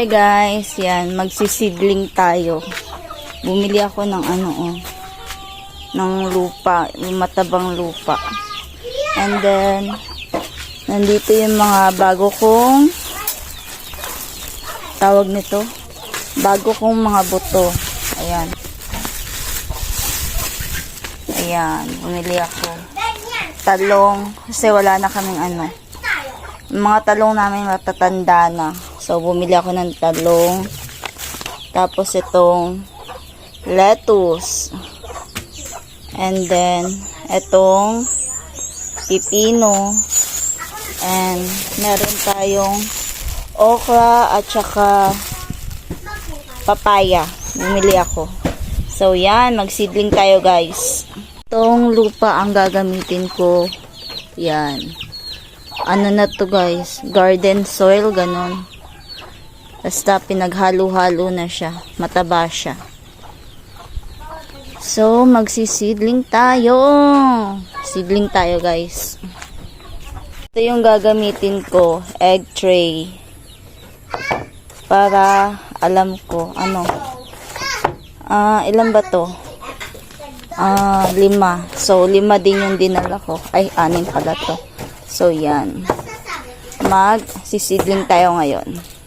Hi guys, yan, magsisidling tayo. Bumili ako ng ano oh, ng lupa, yung matabang lupa. And then, nandito yung mga bago kong, tawag nito, bago kong mga buto. Ayan. Ayan, bumili ako. Talong, kasi wala na kaming ano. Mga talong namin matatanda na. So, bumili ako ng talong. Tapos itong lettuce. And then, itong pipino. And meron tayong okra at saka papaya. Bumili ako. So, yan. Magsidling tayo, guys. Itong lupa ang gagamitin ko. Yan. Ano na to, guys? Garden soil, ganon. Basta pinaghalo-halo na siya. Mataba siya. So, magsisidling tayo. Sidling tayo, guys. Ito yung gagamitin ko. Egg tray. Para alam ko, ano. Ah, ilan ba to? Ah, lima. So, lima din yung dinala ko. Ay, anim pala to. So, yan. Mag, sisidling tayo ngayon.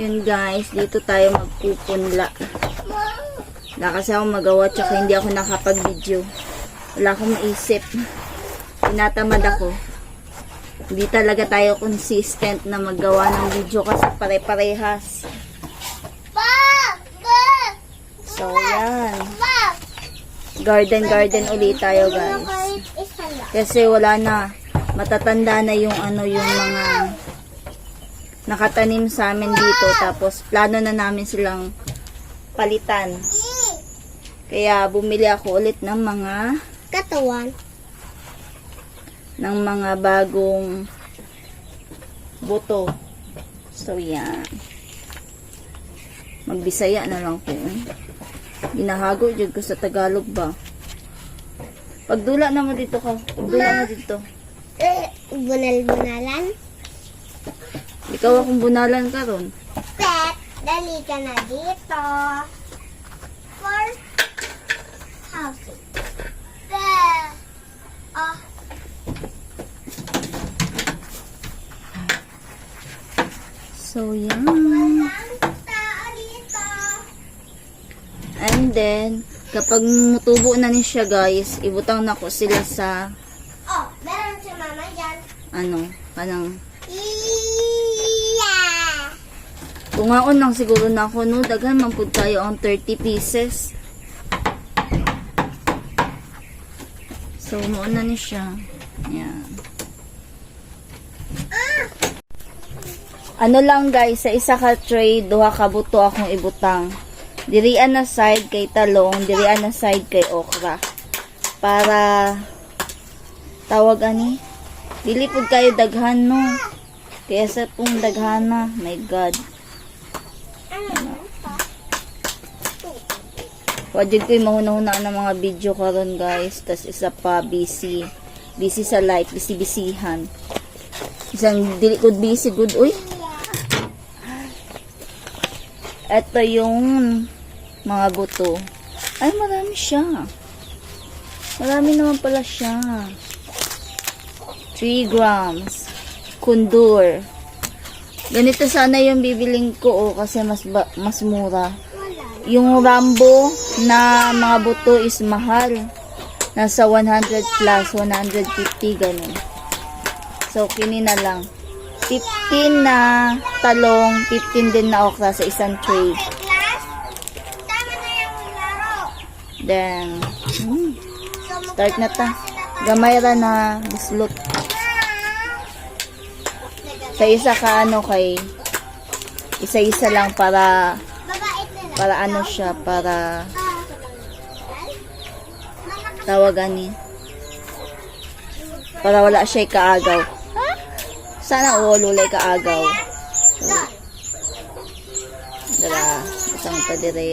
Yun guys, dito tayo magpupunla. Wala kasi ako magawa tsaka hindi ako nakapag-video. Wala akong maisip. Tinatamad ako. Hindi talaga tayo consistent na maggawa ng video kasi pare-parehas. So, yan. Garden garden ulit tayo guys. Kasi wala na. Matatanda na yung ano yung mga nakatanim sa amin dito. Tapos plano na namin silang palitan. Kaya bumili ako ulit ng mga Katawan. ng mga bagong buto. So, yan. Magbisaya na lang ko. Ginahago dyan ko sa Tagalog ba? Pagdula na mo dito ka. Pagdula mo dito. Eh, bunal-bunalan. Ikaw akong bunalan ka ron. Pet, dali ka na dito. For housing. Pet. Oh, So, yan. And then, kapag mutubo na ni siya guys, ibutang na ko sila sa, Oh, meron si mama dyan. ano, kanang, kungaon lang siguro na ako, no? Daghan man po tayo ang 30 pieces. So, mauna ni siya. Yan. Ano lang guys, sa isa ka tray, duha ka buto akong ibutang. Dirian na side kay talong, dirian na side kay okra. Para tawag ani, dili pud kayo daghan no. Kaya sa pong daghana, my god. Wajud ko'y mahuna-huna ng mga video karon guys. Tas isa pa, busy. Busy sa life, busy-bisihan. Isang dili good busy, good. Uy! Ito yung mga buto. Ay, marami siya. Marami naman pala siya. 3 grams. Kundur. Ganito sana yung bibiling ko oh, kasi mas ba- mas mura. Yung Rambo na mga buto is mahal. Nasa 100 plus, 150 ganun. So, kini na lang. 15 na talong, 15 din na okra sa isang tray. Then, hmm, start na ta. Gamay ra na bislot. Sa isa ka ano kay isa-isa lang para para ano siya para tawagan ni Para wala siya kaagaw. Sana uululay kaagaw. Dala, isang pa dire.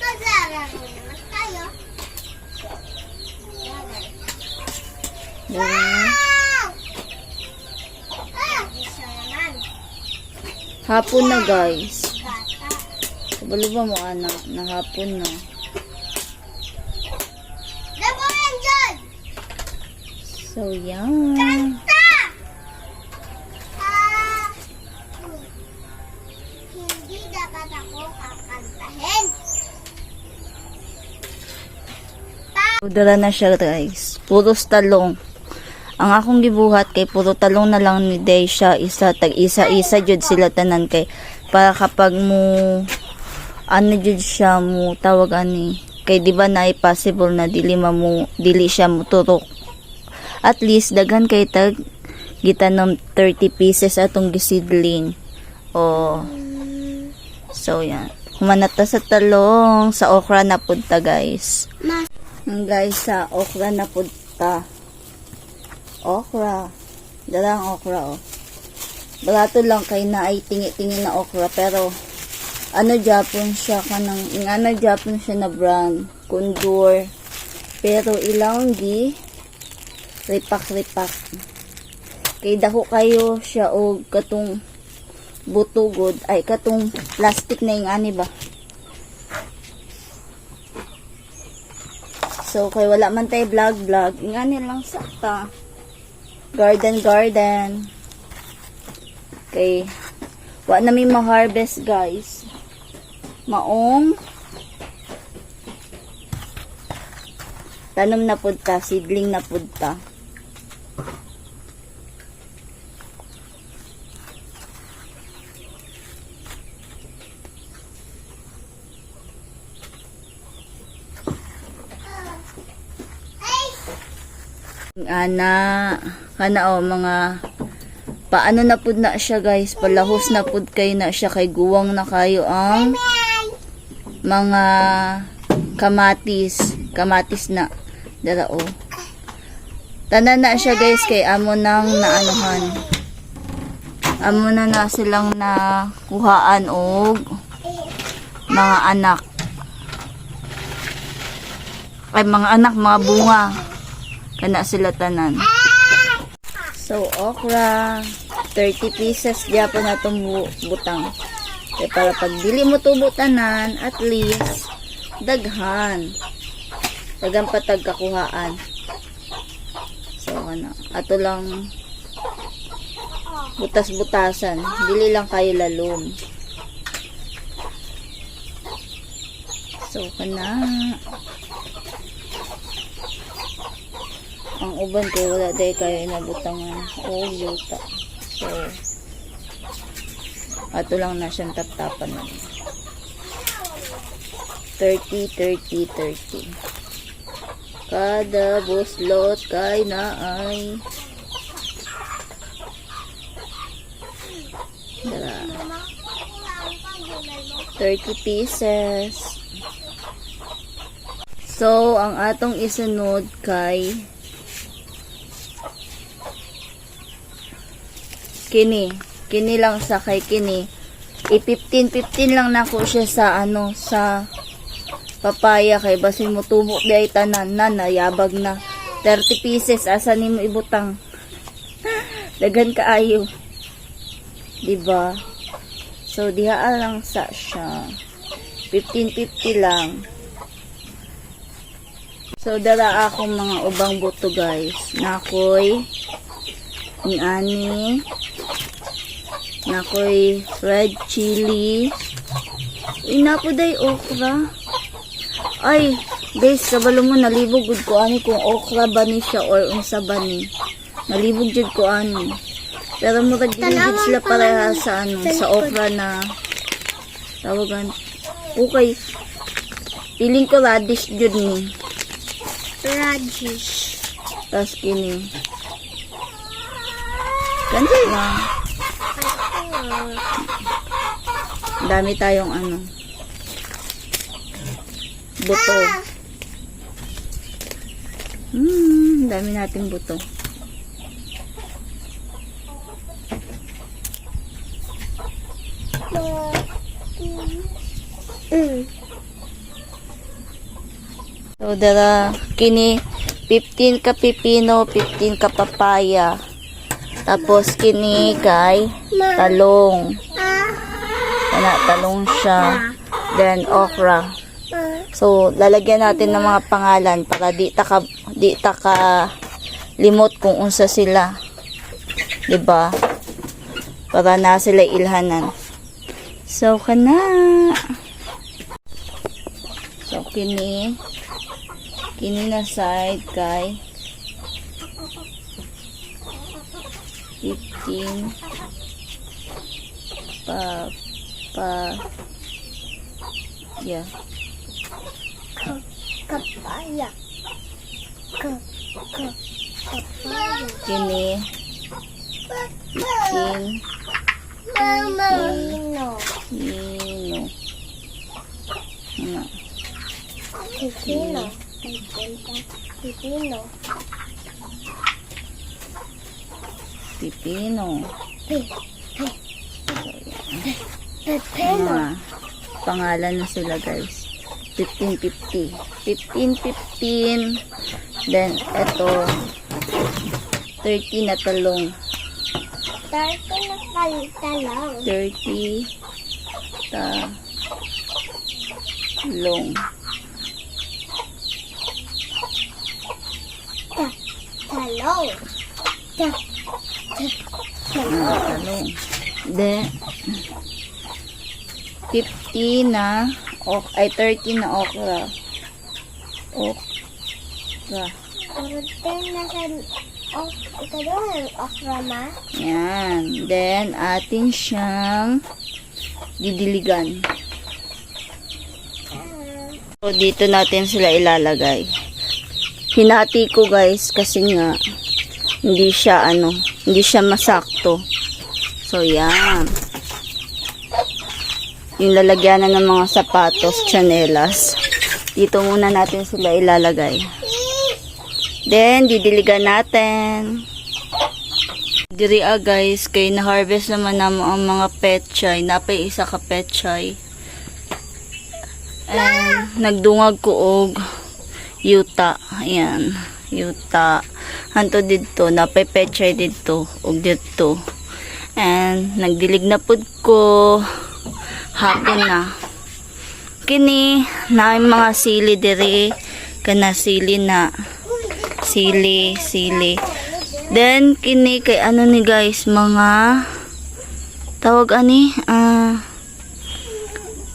Maglalaro naman tayo. Naman. Hapon na guys. Kabalo ba mo anak? Na hapon na. So, yan. Hindi dapat ako kakantahin. Dala na siya guys. Puros talong. Ang akong gibuhat kay puro talong na lang ni Deisha isa tag isa isa jud sila tanan kay para kapag mo ano jud siya mo tawag ani kay di ba na possible na dili ma mo dili siya mo turok. At least daghan kay tag gitanom 30 pieces atong gisidling. O so yan. Humanata sa talong sa okra na punta guys. Ang guys, sa okra na punta. Okra. Dala okra, oh. Barato lang kay na ay tingi-tingi na okra, pero ano Japon siya kanang, ano Japon siya na brand, kundur. Pero ilang gi, ripak-ripak. Kay dako kayo siya og katong butugod, ay katong plastic na yung ani ba? So, kay wala man tayo vlog-vlog, nga lang sakta. Garden, garden. Kay, wa na may ma-harvest, guys. Maong, tanom na pudta, seedling na pudta. Ana, kana o mga paano na pud na siya guys, palahos na pud kay na siya kay guwang na kayo ang mga kamatis, kamatis na dala o. Tanan na siya guys kay amo nang naanuhan. Amo na na silang na kuhaan og mga anak. Ay mga anak, mga bunga. Kana sila tanan. So, okra. 30 pieces diya po na itong bu- butang. Kaya para pag dili mo to butanan, at least, daghan. Daghan pa tagkakuhaan. So, ano, ato lang butas-butasan. Dili lang kayo lalom. So, kana. Ang uban ko wala day kayo nabutangan. O, yuta. So, ato lang na siyang tap-tapan na. 30, 30, 30. Kada buslot kay na ay Dara. 30 pieces. So, ang atong isunod kay kini. Kini lang sa kay kini. I-15-15 lang nako siya sa ano, sa papaya kay basin mo tubo di ay tanan na nayabag na. 30 pieces asa nimo ibutang? Dagan kaayo di ba so diha lang sa siya. 15-50 lang. So dala akong mga ubang buto guys. Nakoy ni ani nakoy red chili inapoday okra ay, guys, kabalo mo nalibog gud ko ani kung okra ba ni siya or unsa ba ni. Nalibog jud ko ani. Pero mo Tanawan sila pa pareha sa ano, sa okra na tawagan. Okay. Piling ko radish jud ni. Radish. Tas kini. Ganito lang. Dami tayong ano. Buto. Hmm, dami nating buto. Mm. So, dara, kini 15 ka pipino, 15 ka papaya. Tapos, kini kay talong. Kana, talong siya. Then, okra. So, lalagyan natin ng mga pangalan para di ta ka, di ta ka limot kung unsa sila. 'Di ba? Para na sila ilhanan. So, kana. So, kini kini na side kay 15 pa pa yeah Kapaya. Ka, ka, kapaya. kini 15 Mama. Pino. Nino. Ano? Pipino. Pipino. Mga pangalan na sila guys. 1550. 1515. Then, ito. 30 na talong. Tarto na kalita lang. 30 talong. Talong. Ta, Then, 50 na ok ay 30 na okra. Okra. Kurute na sa... Okra ma. Yan. Then, atin siyang didiligan. So, dito natin sila ilalagay. Hinati ko guys kasi nga hindi siya ano, hindi siya masakto. So, yan. Yung lalagyanan ng mga sapatos, chanelas. Dito muna natin sila ilalagay. Then, didiligan natin. Diri ah guys, kay na-harvest naman namo ang mga petchay. Napay isa ka petchay. And nagdungag ko og yuta. Ayan, yuta. Hanto dito, napay petchay dito og dito. And nagdilig na pud ko hapon na. Kini na mga sili diri kana sili na sili sili Then, kini kay ano ni guys, mga tawag ani, ah,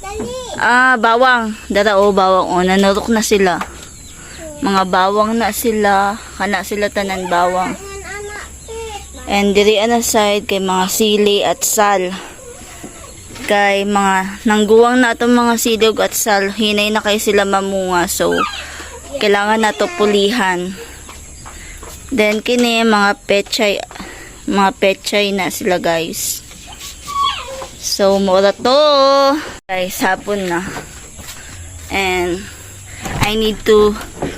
Dali. ah, bawang. Dara o, bawang o, nanurok na sila. Mga bawang na sila, kana sila tanan bawang. And diri ana side kay mga sili at sal. Kay mga nangguwang na atong mga sili ug at sal, hinay na kay sila mamunga. So, kailangan na to pulihan. Then kini mga pechay mga pechay na sila guys. So, mura to. Guys, hapon na. And I need to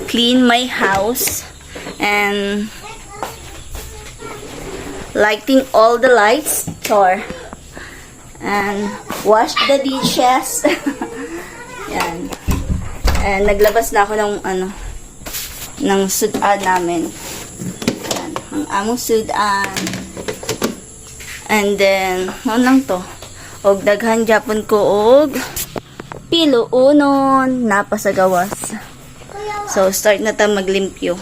clean my house and lighting all the lights chore and wash the dishes. Yan. And naglabas na ako ng ano ng sudan namin. Yan ang among sudan. And then ano lang to. Og daghan japon ko og pilo unon napasagawas so start na ta maglimpyo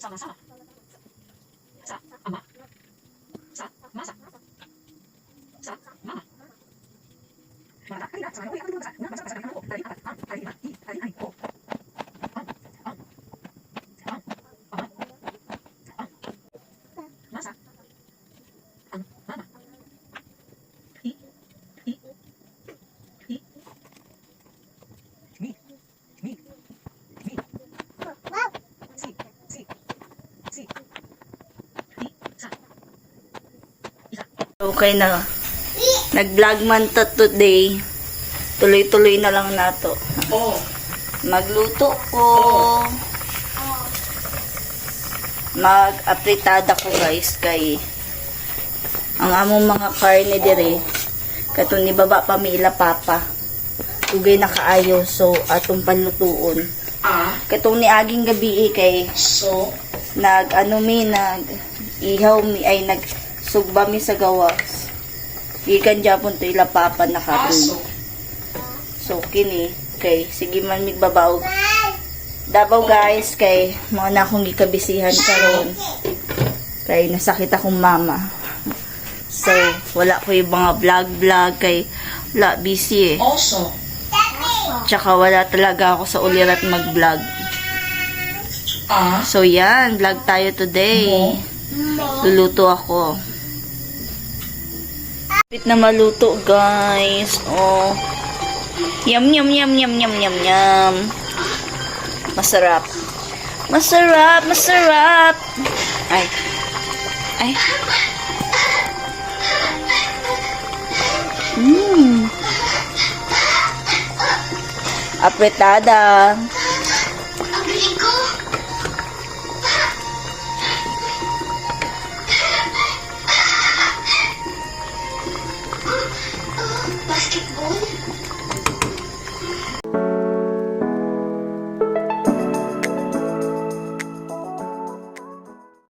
Sama-sama. Sa ama. Sa masa. Sa mama. Mata, kanina, sa kayo, kanina, sa, na, basa, basa, kanina, ko, tali, apat, ang, tali, lima, i, tali, ay, ko. Ang, ang, ang, ama, ang, masa, ang, mama. I, i, i, mi, mi, mi, Wow! si, si, si, i, sa, isa. Okay na. Nag-vlog man to today. Tuloy-tuloy na lang nato. Oh. Magluto ko. Mag-apritada ko guys kay ang among mga karne dire katong ni baba pamila papa ugay na kaayo so atong panlutuon A, katong ni aging gabi eh, kay so, nag ano mi nag ihaw mi ay nag sugba mi sa gawas. Gikan japon to ila papa na aso, so kini kay sige man migbabaw. Davao guys kay mga na akong gikabisihan karon. Kay nasakit akong mama. So wala ko yung mga vlog vlog kay wala busy eh. Oso, tsaka wala talaga ako sa ulirat mag vlog A, so yan vlog tayo today. Luluto ako Bit na maluto, guys. Oh. Yum, yum, yum, yum, yum, yum, yum. Masarap. Masarap, masarap. Ay. Ay. Mmm. Apretada.